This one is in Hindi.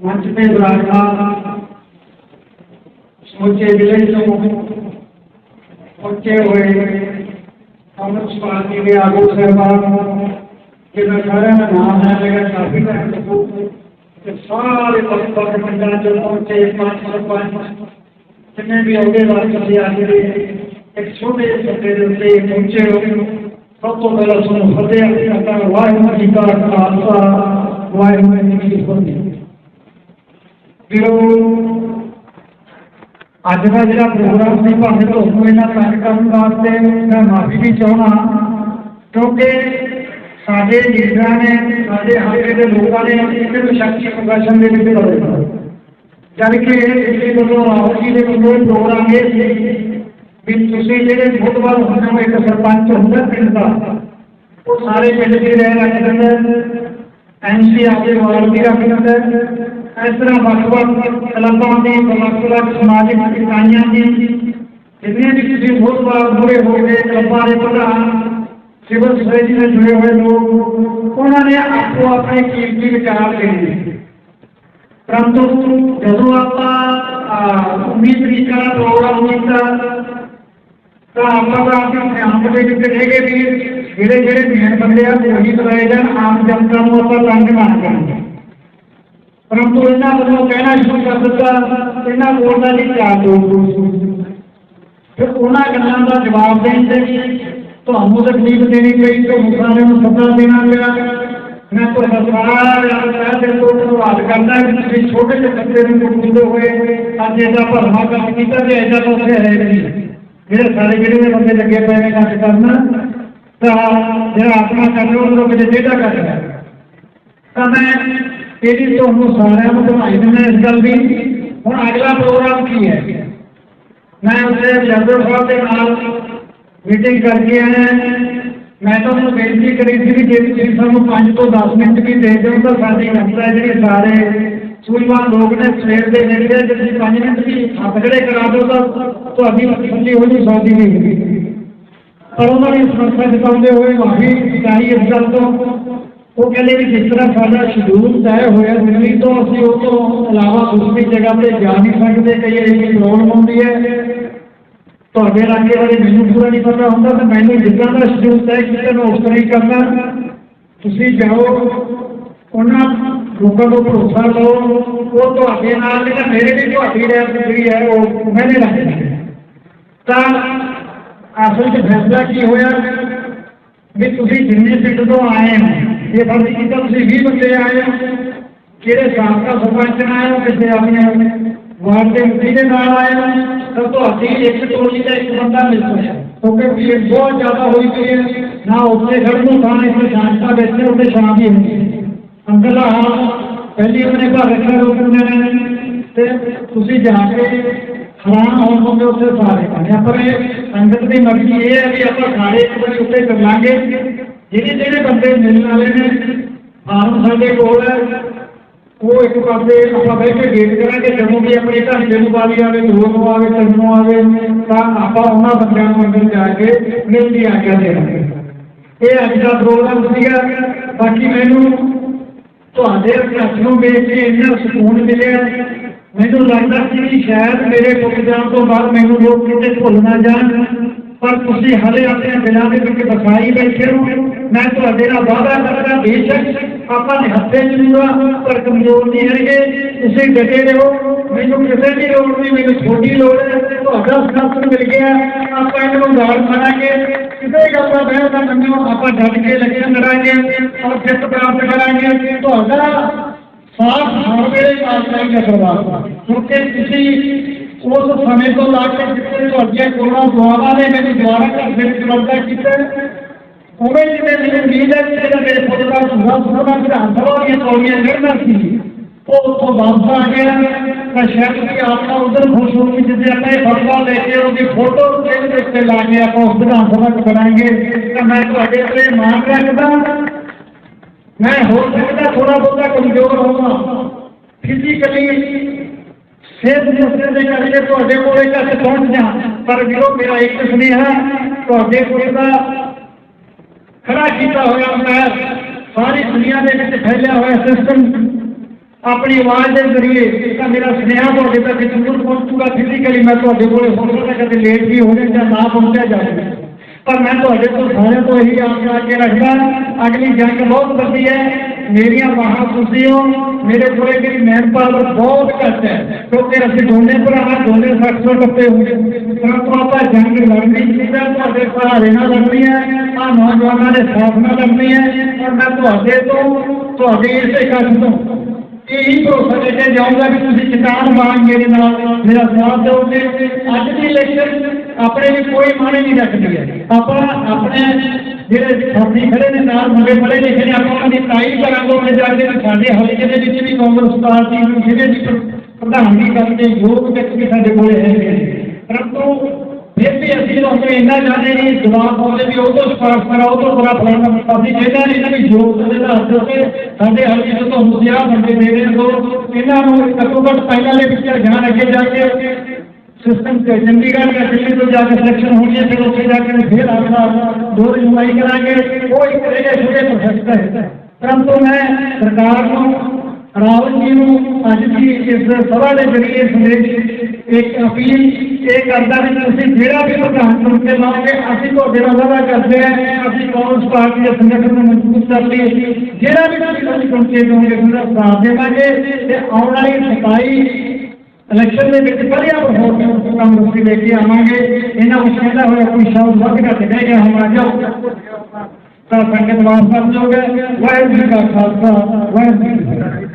मंच पे द्वारका सोचे विलंबों पहुँचे हुए कांग्रेस पार्टी के आगू सरकार के तो सारा नाम है, लेकिन काफ़ी तरह तो सारे पक्षपात मंडल जो पहुँचे एक पाँच सौ पाँच जितने भी अगेदार चले आते एक छोटे छोटे दिन से पहुँचे हुए सब तो पहला सुनो, फतेह वाहू जी का खालसा वाहू जी की फतेह। ਕਰਦਾ ਵਾਹਿਗੁਰੂ ਜੀ ਕਾ ਖਾਲਸਾ ਵਾਹਿਗੁਰੂ ਜੀ ਕੀ ਫਤਿਹ ਵੀਰੋ ਅੱਜ ਦਾ ਜਿਹੜਾ ਪ੍ਰੋਗਰਾਮ ਸੀ ਭਾਵੇਂ ਤੁਹਾਨੂੰ ਇਹਨਾਂ ਤੰਗ ਕਰਨ ਵਾਸਤੇ ਮੈਂ ਮਾਫੀ ਵੀ ਚਾਹਣਾ ਕਿਉਂਕਿ ਸਾਡੇ ਲੀਡਰਾਂ ਨੇ ਸਾਡੇ ਹਲਕੇ ਦੇ ਲੋਕਾਂ ਨੇ ਕਿਸੇ ਨੂੰ ਸ਼ਕਤੀ ਪ੍ਰਦਰਸ਼ਨ ਦੇ ਵਿੱਚ ਬਦਲਿਆ ਜਦ ਕਿ ਇਹ ਦਿੱਲੀ ਵੱਲੋਂ ਰਾਹੁਲ ਜੀ ਦੇ ਵੱਲੋਂ ਇਹ ਪ੍ਰੋਗਰਾਮ ਇਹ ਸੀ ਵੀ ਤੁਸੀਂ ਜਿਹੜੇ ਬੁੱਧਵਾਰ ਹੁੰਦੇ ਹੋ ਇੱਕ ਸਰਪੰਚ ਹੁੰਦਾ ਪਿੰਡ ਦਾ ਉਹ ਸਾਰੇ ਪਿੰਡ ਦੇ ਰਹਿ ਰੱਖ ਦਿੰਦਾ ਐਮਸੀ ਆਪਦੇ ਵਾਰਡ ਦੀ ਰੱਖ ਦਿੰਦਾ ਇਸ ਤਰ੍ਹਾਂ ਵੱਖ-ਵੱਖ ਕਲੱਬਾਂ ਦੀ ਵੱਖ-ਵੱਖ ਸਮਾਜਿਕ ਇਕਾਈਆਂ ਦੀ ਜਿੰਨੀਆਂ ਵੀ ਤੁਸੀਂ ਬੁੱਧਵਾਰ ਮੁਰੇ ਹੋਏ ਕਲੱਬਾਂ ਦੇ ਪ੍ਰਧਾਨ ਸਿਵਲ ਸੋਸਾਇਟੀ ਨਾਲ ਜੁੜੇ ਹੋਏ ਲੋਕ ਉਹਨਾਂ ਨੇ ਆਪੋ ਆਪਣੇ ਕੀਮਤੀ ਵਿਚਾਰ ਦੇਣੇ ਪਰੰਤੂ ਜਦੋਂ ਆਪਾਂ ਅਹ, ਉਮੀਦ ਤਰੀਕਾ ਦਾ ਪ੍ਰੋਗਰਾਮ ਕੀਤਾ ਤਾਂ ਆਪਾਂ ਦਾ ਆਪਣੇ ਧਿਆਨ ਦੇ ਵਿੱਚ ਹੈਗੇ ਵੀ ਜਿਹੜੇ ਜਿਹੜੇ ਮੇਨ ਬੰਦੇ ਆ ਉਹੀ ਕਰਾਏ ਜਾਣ ਆਮ ਜਨਤਾ ਨੂੰ ਆਪਾਂ ਤੰਗ ਨਾ ਕਰਾਂਗੇ ਪਰੰਤੂ ਇਹਨਾਂ ਵੱਲੋਂ ਕਹਿਣਾ ਸ਼ੁਰੂ ਕਰ ਦਿੱਤਾ ਇਹਨਾਂ ਕੋਲ ਦਾ ਨਹੀਂ ਚਾਰ ਲੋਕ ਫਿਰ ਉਹਨਾਂ ਗੱਲਾਂ ਦਾ ਜਵਾਬ ਦੇਣ ਦੇ ਲਈ ਤੁਹਾਨੂੰ ਤਕਲੀਫ ਦੇਣੀ ਪਈ ਤੇ ਮੁਖਾਰੇ ਨੂੰ ਸੱਦਾ ਦੇਣਾ ਪਿਆ ਮੈਂ ਤੁਹਾਡਾ ਸਾਰਾ ਕਹਿ ਦੇ ਤੋਂ ਧੰਨਵਾਦ ਕਰਦਾ ਕਿ ਤੁਸੀਂ ਛੋਟੇ ਜਿਹੇ ਬੱਚੇ ਨੂੰ ਪੁੱਛਦੇ ਹੋਏ ਅੱਜ ਇਹਦਾ ਭਰਮਾ ਕੰਮ ਕੀਤਾ ਤੇ ਐਜਾ ਤਾਂ ਉੱਥੇ ਹੈ ਨਹੀਂ ਜਿਹੜੇ ਸਾਰੇ ਜਿਹੜੇ ਦੇ ਬੰਦੇ ਲੱਗੇ ਪਏ ਨੇ ਕੰਮ ਕਰਨ ਤਾਂ ਜਿਹੜਾ ਆਪਣਾ ਕਰ ਰਿਹਾ ਉਹਨੂੰ ਕਿਤੇ ਡੇਟਾ ਕਰ ਰਿਹਾ ਤਾਂ ਮੈਂ तेज़ी तो हम सुन रहे हैं तो इतने इसका भी और अगला प्रोग्राम की है। मैं उसे जगदल साहब के नाल मीटिंग करके हैं। मैं तो उन्होंने बेनती करी थी कि जे तुम सू पाँच तो दस मिनट भी दे दो तो साड़ी जी सारे सूझवान लोग ने सवेर के मिलते जो पाँच मिनट भी हाथ खड़े करा दो तो, तो अभी हो नहीं सौदी नहीं। पर उन्होंने समस्या जताते हुए माफ़ी चाहिए इस गल तो ਉਹ ਕਹਿੰਦੇ ਵੀ ਜਿਸ ਤਰ੍ਹਾਂ ਸਾਡਾ ਸ਼ਡਿਊਲ ਤੈਅ ਹੋਇਆ ਦਿੱਲੀ ਤੋਂ ਅਸੀਂ ਉਹ ਤੋਂ ਇਲਾਵਾ ਦੂਸਰੀ ਜਗ੍ਹਾ ਤੇ ਜਾ ਨਹੀਂ ਸਕਦੇ ਕਈ ਇਹ ਪ੍ਰੋਬਲਮ ਹੁੰਦੀ ਹੈ ਤੁਹਾਡੇ ਇਲਾਕੇ ਬਾਰੇ ਮੈਨੂੰ ਪੂਰਾ ਨਹੀਂ ਪਤਾ ਹੁੰਦਾ ਤਾਂ ਮੈਨੂੰ ਜਿੱਦਾਂ ਦਾ ਸ਼ਡਿਊਲ ਤੈਅ ਕੀਤਾ ਮੈਂ ਉਸ ਤਰ੍ਹਾਂ ਹੀ ਕਰਨਾ ਤੁਸੀਂ ਜਾਓ ਉਹਨਾਂ ਲੋਕਾਂ ਤੋਂ ਭਰੋਸਾ ਲਓ ਉਹ ਤੁਹਾਡੇ ਨਾਲ ਨਹੀਂ ਤਾਂ ਮੇਰੇ ਵੀ ਤੁਹਾਡੀ ਰਹਿਤ ਜਿਹੜੀ ਹੈ ਉਹ ਮੈਨੇ ਰੱਖਣੀ ਹੈ ਤਾਂ ਅਸਲ 'ਚ ਫੈਸਲਾ ਕੀ ਹੋਇਆ ਵੀ ਤੁਸੀਂ ਜਿੰਨੇ ਪਿੰਡ ਤੋਂ ਆਏ ਹੋ ਇਹ ਫਰਜ਼ ਕੀਤਾ ਤੁਸੀਂ 20 ਬੰਦੇ ਆਏ ਹੋ ਕਿਹੜੇ ਸਾਬਕਾ ਸਰਪੰਚ ਨਾਲ ਆਏ ਹੋ ਕਿਸੇ ਆਪਣੇ ਵਾਰਡ ਦੇ ਮੁਖੀ ਦੇ ਨਾਲ ਆਏ ਹੋ ਤਾਂ ਤੁਹਾਡੀ ਇੱਕ ਟੋਲੀ ਦਾ ਇੱਕ ਬੰਦਾ ਮਿਲ ਸਕਦਾ ਕਿਉਂਕਿ ਭੀੜ ਬਹੁਤ ਜ਼ਿਆਦਾ ਹੋਈ ਪਈ ਹੈ ਨਾ ਉੱਥੇ ਖੜਨ ਨੂੰ ਥਾਂ ਇਸ ਸ਼ਾਂਤਾ ਵਿੱਚ ਉੱਥੇ ਸ਼ਾਂ ਵੀ ਹੁੰਦੀ ਹੈ ਅੰਦਰਲਾ ਹਾਲ ਪਹਿਲੀ ਆਪਣੇ ਘਰ ਰੱਖਿਆ ਰੋਕਦੇ ਨੇ ਤੇ ਤੁਸੀਂ ਜਾ ਕੇ ਹੈਰਾਨ ਹੋਣ ਤੋਂ ਉੱਥੇ ਸਾਰੇ ਪਾਣੇ ਪਰ ਇਹ ਸੰਗਤ ਦੀ ਮਰਜ਼ੀ ਇਹ ਹੈ ਵੀ ਆਪਾਂ ਸਾਰੇ ਇੱਕ ਵਾਰੀ ਉੱਤੇ ਚੱਲਾਂਗੇ ਜਿਹੜੇ ਜਿਹੜੇ ਬੰਦੇ ਮਿਲਣ ਵਾਲੇ ਨੇ ਫਾਰਮ ਸਾਡੇ ਕੋਲ ਹੈ, ਉਹ ਇੱਕ ਪਾਸੇ ਆਪਾਂ ਬਹਿ ਕੇ ਵੇਟ ਕਰਾਂਗੇ ਜਦੋਂ ਵੀ ਆਪਣੇ ਘੰਟੇ ਨੂੰ ਵਾਰੀ ਆਵੇ ਦੋ ਨੂੰ ਆਵੇ ਤਿੰਨ ਨੂੰ ਆਵੇ, ਤਾਂ ਆਪਾਂ ਉਹਨਾਂ ਬੰਦਿਆਂ ਨੂੰ ਅੰਦਰ ਜਾ ਕੇ ਮਿਲਦੀ ਆਗਿਆ ਦੇਵਾਂਗੇ। ਇਹ ਅੱਜ ਦਾ ਪ੍ਰੋਗਰਾਮ ਸੀਗਾ। ਬਾਕੀ ਮੈਨੂੰ ਤੁਹਾਡੇ ਹੱਥ ਨੂੰ ਵੇਖ ਕੇ ਇੰਨਾ ਸਕੂਨ ਮਿਲਿਆ। ਮੈਨੂੰ ਲੱਗਦਾ ਸੀ ਕਿ ਸ਼ਾਇਦ ਮੇਰੇ ਪੁੱਤ ਜਾਣ ਤੋਂ ਬਾਅਦ ਮੈਨੂੰ ਲੋਕ ਕਿਤੇ ਭੁੱਲ ਨਾ ਜਾਣ। ਪਰ ਤੁਸੀਂ ਹਲੇ ਆਪਣੇ ਦਿਲਾਂ ਦੇ ਵਿੱਚ ਵਸਾਈ ਬੈਠੇ ਹੋ। ਮੈਂ ਤੁਹਾਡੇ ਨਾਲ ਵਾਅਦਾ ਕਰਦਾ, ਬੇਸ਼ੱਕ ਆਪਾਂ ਨੇ ਹੱਥੇ ਜੂਗਾ ਪਰ ਕਮਜ਼ੋਰ ਨਹੀਂ ਹੈਗੇ। ਤੁਸੀਂ ਡਟੇ ਰਹੋ। ਮੈਨੂੰ ਕਿਸੇ ਦੀ ਲੋੜ ਨਹੀਂ, ਮੈਨੂੰ ਛੋਟੀ ਲੋੜ ਹੈ। ਤੁਹਾਡਾ ਸਮਰਥਨ ਮਿਲ ਗਿਆ। ਆਪਾਂ ਇਹਨੂੰ ਗਾਲ ਮਾਰਾਂਗੇ ਕਿਸੇ ਗੱਲ ਦਾ ਬਹਿ ਤਾਂ ਮੰਨੋ ਆਪਾਂ ਡਟ ਕੇ ਲੱਗੇ, ਲੜਾਂਗੇ ਔਰ ਜਿੱਤ ਪ੍ਰਾਪਤ ਕਰਾਂਗੇ। ਤੁਹਾਡਾ ਸਾਥ ਹਰ ਵੇਲੇ ਕਾਰਵਾਈ ਦਾ ਕਰਵਾ ਕਿਉਂਕਿ ਤੁਸੀਂ ਉਸ ਸਮੇਂ ਤੋਂ ਲਾ ਕੇ ਜਿੱਥੇ ਤੁਹਾਡੀਆਂ ਕੋਲੋਂ ਦੁਆਵਾਂ ਨੇ ਮੈਨੂੰ ਦੁਆਰਾ ਘਰ ਦੇ ਵਿੱਚ ਵਰਦਾ ਕੀਤਾ ਉਵੇਂ ਜਿਵੇਂ ਮੈਨੂੰ ਉਮੀਦ ਹੈ ਕਿ ਜਿਹੜਾ ਮੇਰੇ ਪੁੱਤ ਦਾ ਸੁਣਾ ਸੁਣਾ ਵਿਧਾਨ ਸਭਾ ਦੀਆਂ ਚੋਣੀਆਂ ਲੜਨਾ ਸੀ ਉਹ ਉੱਥੋਂ ਵਾਪਸ ਆ ਗਿਆ ਤਾਂ ਸ਼ਾਇਦ ਵੀ ਆਪਣਾ ਉਧਰ ਖੁਸ਼ ਹੋ ਕੇ ਜਿੱਦੇ ਆਪਾਂ ਇਹ ਫਟਵਾ ਲੈ ਕੇ ਉਹਦੀ ਫੋਟੋ ਤੇ ਦੇ ਉੱਤੇ ਲਾ ਕੇ ਆਪਾਂ ਉਸ ਵਿਧਾਨ ਸਭਾ ਚ ਬਣਾਂਗੇ ਤਾਂ ਮੈਂ ਤੁਹਾਡੇ ਤੇ ਮਾਣ ਰੱਖਦਾ ਮੈਂ ਹੋ ਸਕਦਾ ਥੋੜਾ ਬਹੁਤਾ ਕਮਜ਼ੋਰ ਹੋਵਾਂ ਫਿਜ਼ੀਕਲੀ ਸਿਹਤ ਮੁਸਤੇ ਦੇ ਕਰਕੇ ਤੁਹਾਡੇ ਕੋਲੇ ਤੱਕ ਪਹੁੰਚ ਜਾ ਪਰ ਵੀਰੋ ਮੇਰਾ ਇੱਕ ਸੁਨੇਹਾ ਤੁਹਾਡੇ ਕੋਲ ਦਾ ਖੜਾ ਕੀਤਾ ਹੋਇਆ ਮੈਂ ਸਾਰੀ ਦੁਨੀਆ ਦੇ ਵਿੱਚ ਫੈਲਿਆ ਹੋਇਆ ਸਿਸਟਮ ਆਪਣੀ ਆਵਾਜ਼ ਦੇ ਜ਼ਰੀਏ ਤਾਂ ਮੇਰਾ ਸੁਨੇਹਾ ਤੁਹਾਡੇ ਤੱਕ ਜ਼ਰੂਰ ਪਹੁੰਚੂਗਾ ਫਿਜ਼ੀਕਲੀ ਮੈਂ ਤੁਹਾਡੇ ਕੋਲੇ ਹੋ ਸਕਦਾ ਕਦੇ ਲੇਟ ਵੀ ਹੋ ਜਾਏ ਜਾਂ ਨਾ ਪਹੁੰਚਿਆ ਜਾਵੇ ਪਰ ਮੈਂ ਤੁਹਾਡੇ ਤੋਂ ਸਾਰਿਆਂ ਤੋਂ ਇਹੀ ਆਸ ਲਾ ਕੇ ਰੱਖਦਾ ਅਗਲੀ ਜੰਗ ਬਹੁਤ ਵੱਡੀ ਹੈ ਮੇਰੀਆਂ ਬਾਹਾਂ ਤੁਸੀਂ ਹੋ ਮੇਰੇ ਕੋਲੇ ਮੇਰੀ ਮੈਨ ਪਾਵਰ ਬਹੁਤ ਘੱਟ तो फिर अभी धोने पर हमारे धोने साठ सौ टप्पे होंगे तो आप जंग लड़नी चाहिए तो अगर लड़नी है हाँ नौजवानों साथ स्थापना लड़नी है, और मैं तो अगे तो तो अगे यही भरोसा लेके जाऊँगा कि तुम किसान मान मेरे नाम मेरा साथ दोगे। अज की इलेक्शन अपने भी कोई माने नहीं रखती है। आप अपने जेडे साथी खड़े ने, नाल मुझे पढ़े लिखे ने अपना 27 ਘਰਾਂ ਤੋਂ ਮੈਂ ਜਾਂਦੇ ਕੇ ਸਾਡੇ ਹਲਕੇ ਦੇ ਵਿੱਚ ਵੀ ਕਾਂਗਰਸ ਪਾਰਟੀ ਨੂੰ ਜਿਹੜੇ ਵੀ ਪ੍ਰਧਾਨਗੀ ਕਰਨ ਦੇ ਯੋਗ ਵਿਅਕਤੀ ਸਾਡੇ ਕੋਲੇ ਹੈਗੇ ਪਰੰਤੂ ਫਿਰ ਵੀ ਅਸੀਂ ਲੋਕ ਕਿ ਇੰਨਾ ਚਾਹਦੇ ਨਹੀਂ ਜਵਾਬ ਪਾਉਂਦੇ ਵੀ ਉਹ ਤੋਂ ਸਪਾਰਸ਼ ਕਰਾ ਤੋਂ ਬੜਾ ਫਲਾਣਾ ਮੁੱਦਾ ਸੀ ਜਿਹਨਾਂ ਨੇ ਇਹਨਾਂ ਦੀ ਯੋਗ ਦੇ ਆਧਾਰ ਤੇ ਸਾਡੇ ਹਲਕੇ ਤੋਂ ਤੁਹਾਨੂੰ ਸਿਆਹ ਬੰਦੇ ਮੇਰੇ ਕੋਲ ਇਹਨਾਂ ਨੂੰ ਘੱਟੋ ਘੱਟ ਪਹਿਲਾਂ ਦੇ ਵਿੱਚ ਰਖਾਣ ਅੱਗੇ ਜਾ ਕੇ सिस्टम से चंडीगढ़ या दिल्ली तो जाकर सिलेक्शन होनी है फिर उससे जाकर फिर अपना दो सुनवाई कराएँगे वो एक तरह के छोटे प्रोसेस है ਪਰੰਤੂ ਮੈਂ ਸਰਕਾਰ ਨੂੰ ਰਾਹੁਲ ਜੀ ਨੂੰ ਅੱਜ ਦੀ ਇਸ ਸਭਾ ਦੇ ਜ਼ਰੀਏ ਸੰਦੇਸ਼ ਇੱਕ ਅਪੀਲ ਇਹ ਕਰਦਾ ਵੀ ਤੁਸੀਂ ਜਿਹੜਾ ਵੀ ਪ੍ਰਧਾਨ ਚੁਣ ਕੇ ਲਾਓਗੇ ਅਸੀਂ ਤੁਹਾਡੇ ਨਾਲ ਵਾਅਦਾ ਕਰਦੇ ਹਾਂ ਅਸੀਂ ਕਾਂਗਰਸ ਪਾਰਟੀ ਦੇ ਸੰਗਠਨ ਨੂੰ ਮਜ਼ਬੂਤ ਕਰ ਲਈ ਜਿਹੜਾ ਵੀ ਤੁਸੀਂ ਚੁਣ ਕੇ ਦੋਗੇ ਉਹਦਾ ਸਾਥ ਦੇਵਾਂਗੇ ਤੇ ਆਉਣ ਵਾਲੀ ਸਫਾਈ ਇਲੈਕਸ਼ਨ ਦੇ ਵਿੱਚ ਵਧੀਆ ਪਰਫਾਰਮੈਂਸ ਕਾਂਗਰਸ ਦੀ ਲੈ ਕੇ ਆਵਾਂਗੇ ਇਹਨਾਂ ਨੂੰ ਕਹਿੰਦਾ ਹੋਇਆ ਕੋਈ ਸ਼ਬਦ ਵੱਧ ਘੱਟ ਕਹਿ ਗਿਆ ਹਮ ਆ संगीत मास्टर जो वह भी का खासा वह भी